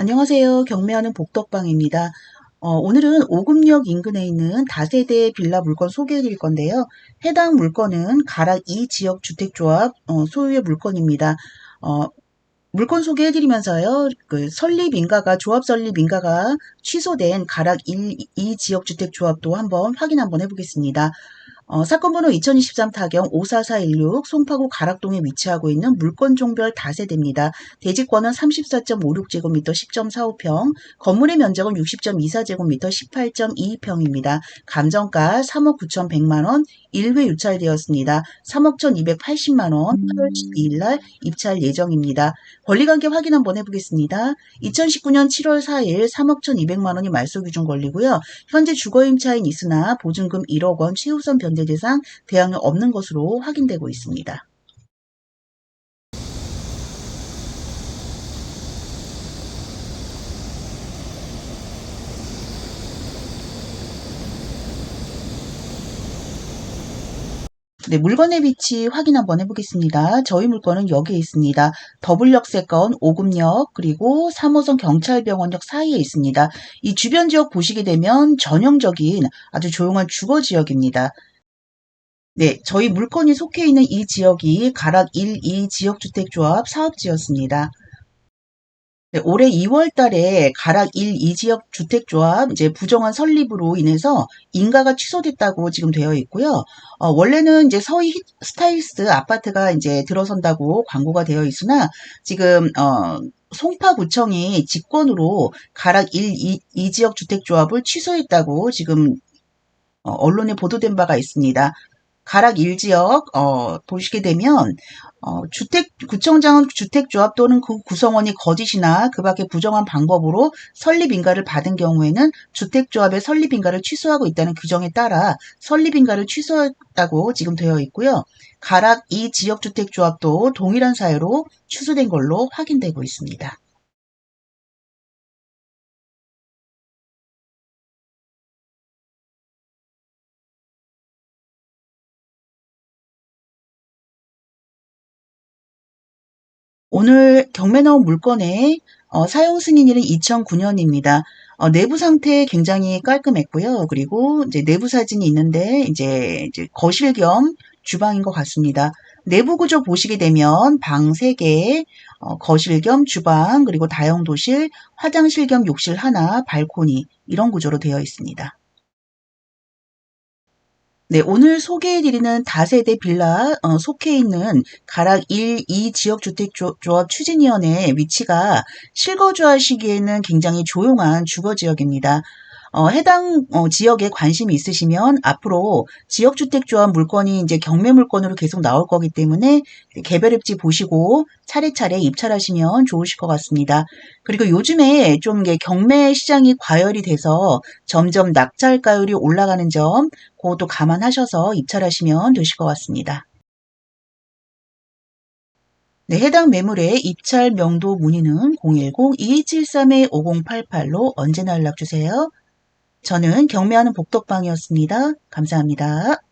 안녕하세요. 경매하는 복덕방입니다. 어, 오늘은 오금역 인근에 있는 다세대 빌라 물건 소개해 드릴 건데요. 해당 물건은 가락 2 지역 주택조합 어, 소유의 물건입니다. 어, 물건 소개해 드리면서요. 그 설립 인가가 조합 설립 인가가 취소된 가락 1, 2 지역 주택조합도 한번 확인 한번 해보겠습니다. 어, 사건 번호 2023 타경 54416 송파구 가락동에 위치하고 있는 물건 종별 다세대입니다. 대지권은 34.56제곱미터 10.45평, 건물의 면적은 60.24제곱미터 18.22평입니다. 감정가 3억 9,100만원, 1회 유찰되었습니다. 3억 1,280만원, 8월 12일 날 입찰 예정입니다. 권리관계 확인 한번 해보겠습니다. 2019년 7월 4일 3억 1,200만원이 말소 기준 권리고요. 현재 주거임차인 있으나 보증금 1억 원 최우선 변제 대상 대항이 없는 것으로 확인되고 있습니다. 네, 물건의 위치 확인 한번 해보겠습니다. 저희 물건은 여기에 있습니다. 더블역 세권, 오금역, 그리고 3호선 경찰병원역 사이에 있습니다. 이 주변 지역 보시게 되면 전형적인 아주 조용한 주거 지역입니다. 네, 저희 물건이 속해 있는 이 지역이 가락 1, 2 지역주택조합 사업지였습니다. 네, 올해 2월 달에 가락 1, 2 지역 주택조합 이제 부정한 설립으로 인해서 인가가 취소됐다고 지금 되어 있고요. 어, 원래는 이제 서희 스타일스 아파트가 이제 들어선다고 광고가 되어 있으나 지금 어, 송파구청이 직권으로 가락 1, 2, 2 지역 주택조합을 취소했다고 지금 어, 언론에 보도된 바가 있습니다. 가락 1지역 어, 보시게 되면 어, 주택 구청장은 주택조합 또는 그 구성원이 거짓이나 그 밖에 부정한 방법으로 설립인가를 받은 경우에는 주택조합의 설립인가를 취소하고 있다는 규정에 따라 설립인가를 취소했다고 지금 되어 있고요. 가락 2 지역주택조합도 동일한 사유로 취소된 걸로 확인되고 있습니다. 오늘 경매 나온 물건의 어, 사용 승인일은 2009년입니다. 어, 내부 상태 굉장히 깔끔했고요. 그리고 이제 내부 사진이 있는데 이제, 이제 거실 겸 주방인 것 같습니다. 내부 구조 보시게 되면 방 3개, 어, 거실 겸 주방, 그리고 다용도실, 화장실 겸 욕실 하나, 발코니 이런 구조로 되어 있습니다. 네, 오늘 소개해드리는 다세대 빌라 어, 속해 있는 가락 1, 2 지역주택조합 추진위원회 위치가 실거주 하시기에는 굉장히 조용한 주거지역입니다. 어, 해당 어, 지역에 관심이 있으시면 앞으로 지역주택조합 물건이 이제 경매 물건으로 계속 나올 거기 때문에 개별 입지 보시고 차례차례 입찰하시면 좋으실 것 같습니다. 그리고 요즘에 좀 경매 시장이 과열이 돼서 점점 낙찰가율이 올라가는 점 그것도 감안하셔서 입찰하시면 되실 것 같습니다. 네, 해당 매물의 입찰 명도 문의는 010-2173-5088로 언제나 연락주세요. 저는 경매하는 복덕방이었습니다. 감사합니다.